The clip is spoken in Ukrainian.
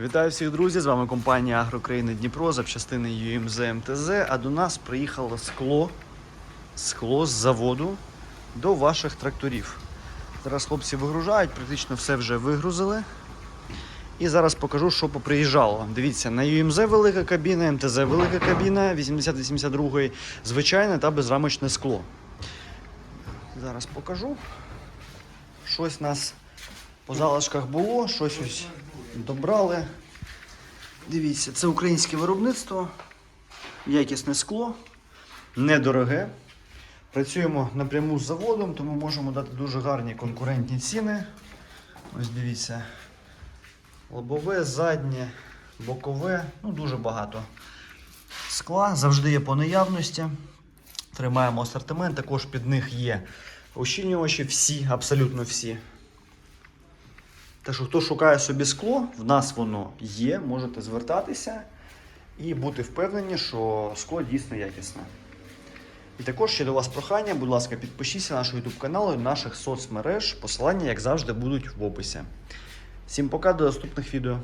Вітаю всіх друзі! З вами компанія Агрокраїни Дніпро, запчастини UMZ МТЗ. А до нас приїхало скло, скло з заводу до ваших тракторів. Зараз хлопці вигружають, практично все вже вигрузили. І зараз покажу, що поприїжджало. Дивіться, на UMZ велика кабіна, МТЗ велика кабіна, 80-82 звичайне та безрамочне скло. Зараз покажу. Щось у нас по залишках було, щось ось добрали. Дивіться, це українське виробництво, якісне скло, недороге. Працюємо напряму з заводом, тому можемо дати дуже гарні конкурентні ціни. Ось дивіться. Лобове, заднє, бокове, ну дуже багато скла, завжди є по наявності. Тримаємо асортимент, також під них є ощільнювачі, всі, абсолютно всі. Так що, хто шукає собі скло, в нас воно є, можете звертатися і бути впевнені, що скло дійсно якісне. І також ще до вас прохання, будь ласка, підпишіться на наш YouTube канал і наших соцмереж. Посилання, як завжди, будуть в описі. Всім пока, до наступних відео.